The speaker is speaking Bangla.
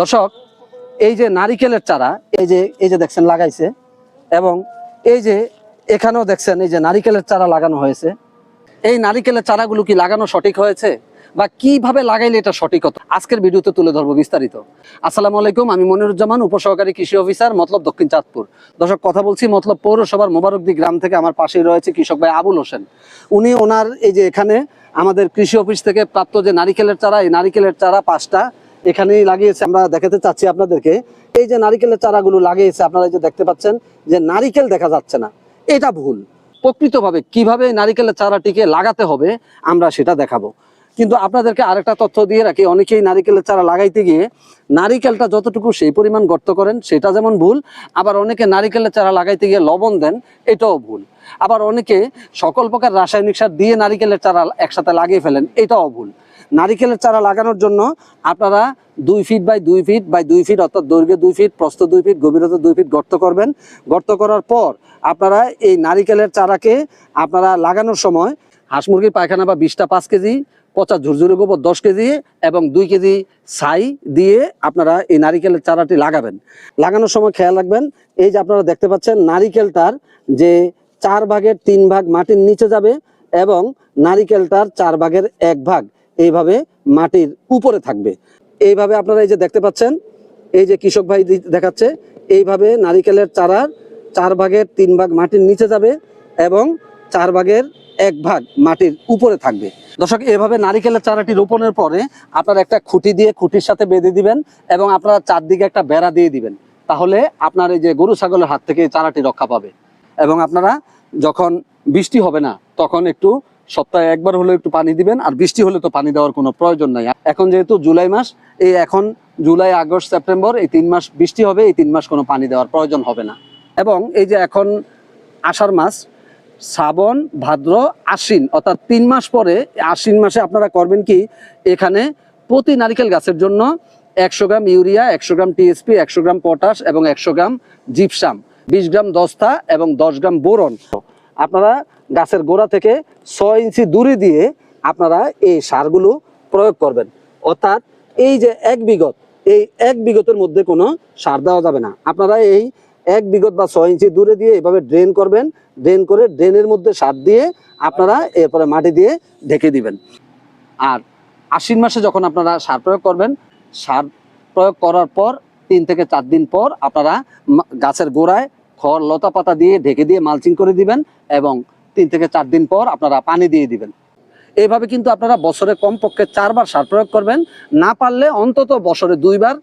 দর্শক, এই যে নারিকেলের চারা, এই যে এই যে দেখছেন লাগাইছে, এবং এই যে এখানেও দেখছেন এই যে নারিকেলের চারা লাগানো হয়েছে। এই নারিকেলের চারাগুলো কি লাগানো সঠিক হয়েছে? বা কীভাবে লাগাইলে এটা সঠিক হতো? আজকের ভিডিওতে তুলে ধরবো বিস্তারিত। আসসালামু আলাইকুম, আমি মনিরুজ্জামান, উপসহকারী কৃষি অফিসার, মতলব দক্ষিণ চাঁদপুর। দর্শক, কথা বলছি মতলব পৌরসভার মোবারকদি গ্রাম থেকে আমার পাশেই রয়েছে কৃষক ভাই আবুল হোসেন। উনি ওনার এই যে এখানে আমাদের কৃষি অফিস থেকে প্রাপ্ত যে নারিকেলের চারা, এই নারিকেলের চারা পাঁচটা এখানেই লাগিয়েছে। আমরা দেখাতে চাচ্ছি আপনাদেরকে, এই যে নারিকেলের চারাগুলো লাগিয়েছে, আপনারা যে দেখতে পাচ্ছেন যে নারিকেল দেখা যাচ্ছে না। এটা ভুল। প্রকৃতভাবে কীভাবে নারিকেলের চারাটিকে লাগাতে হবে, আমরা সেটা দেখাবো। কিন্তু আপনাদেরকে আরেকটা তথ্য দিয়ে রাখি, অনেকেই নারিকেলের চারা লাগাইতে গিয়ে নারিকেলটা যতটুকু সেই পরিমাণ গর্ত করেন, সেটা যেমন ভুল, আবার অনেকে নারিকেলের চারা লাগাইতে গিয়ে লবণ দেন, এটাও ভুল। আবার অনেকে সকল প্রকার রাসায়নিক সার দিয়ে নারিকেলের চারা একসাথে লাগিয়ে ফেলেন, এটাও ভুল। নারিকেলের চারা লাগানোর জন্য আপনারা দুই ফিট বাই দুই ফিট বাই দুই ফিট অর্থাৎ দৈর্ঘ্যে দুই ফিট প্রস্থ দুই ফিট গভীরতা দুই ফিট গর্ত করবেন। গর্ত করার পর আপনারা এই নারিকেলের চারাকে আপনারা লাগানোর সময় হাঁস মুরগির পায়খানা বা বিশটা পাঁচ কেজি, পচা ঝুরঝুরি গোবর দশ কেজি এবং দুই কেজি ছাই দিয়ে আপনারা এই নারিকেলের চারাটি লাগাবেন। লাগানোর সময় খেয়াল রাখবেন, এই যে আপনারা দেখতে পাচ্ছেন নারিকেলটার যে চার ভাগের তিন ভাগ মাটির নিচে যাবে এবং নারিকেলটার চার ভাগের এক ভাগ। এইভাবে মাটির উপরে থাকবে। এইভাবে আপনারা এই যে দেখতে পাচ্ছেন, এই যে কৃষক ভাই দেখাচ্ছে, এইভাবে নারিকেলের চারার চার ভাগের তিন ভাগ মাটির নিচে যাবে এবং চার ভাগের এক ভাগ মাটির উপরে থাকবে। দর্শক, এভাবে নারিকেলের চারাটি রোপণের পরে আপনারা একটা খুঁটি দিয়ে খুঁটির সাথে বেঁধে দিবেন এবং আপনারা চারদিকে একটা বেড়া দিয়ে দিবেন। তাহলে আপনার এই যে গরু ছাগলের হাত থেকে চারাটি রক্ষা পাবে। এবং আপনারা যখন বৃষ্টি হবে না, তখন একটু সপ্তাহে একবার হলে একটু পানি দিবেন, আর বৃষ্টি হলে তো পানি দেওয়ার কোনো প্রয়োজন নাই। এখন যেহেতু জুলাই মাস, এই এখন জুলাই, আগস্ট, সেপ্টেম্বর, এই তিন মাস বৃষ্টি হবে, এই তিন মাস কোনো পানি দেওয়ার প্রয়োজন হবে না। এবং এই যে এখন আষাঢ় মাস, শ্রাবণ, ভাদ্র, আশ্বিন, অর্থাৎ তিন মাস পরে, আশ্বিন মাসে আপনারা করবেন কি, এখানে প্রতি নারিকেল গাছের জন্য একশো গ্রাম ইউরিয়া, একশো গ্রাম টিএসপি, একশো গ্রাম পটাশ এবং একশো গ্রাম জিপসাম, বিশ গ্রাম দস্তা এবং দশ গ্রাম বোরন। আপনারা গাছের গোড়া থেকে ছয় ইঞ্চি দূরে দিয়ে আপনারা এই সারগুলো প্রয়োগ করবেন। অর্থাৎ এই যে এক বিঘত, এই এক বিঘতের মধ্যে কোনো সার দেওয়া যাবে না। আপনারা এই এক বিঘত বা ছয় ইঞ্চি দূরে দিয়ে এভাবে ড্রেন করবেন। ড্রেন করে ড্রেনের মধ্যে সার দিয়ে আপনারা এরপরে মাটি দিয়ে ঢেকে দিবেন। আর আশ্বিন মাসে যখন আপনারা সার প্রয়োগ করবেন, সার প্রয়োগ করার পর, তিন থেকে চার দিন পর আপনারা গাছের গোড়ায় খড় লতা পাতা দিয়ে ঢেকে দিয়ে মালচিং করে দিবেন এবং তিন থেকে চার দিন পর আপনারা পানি দিয়ে দিবেন। এইভাবে কিন্তু আপনারা বছরে কমপক্ষে চারবার সার প্রয়োগ করবেন। না পারলে অন্তত বছরে দুইবার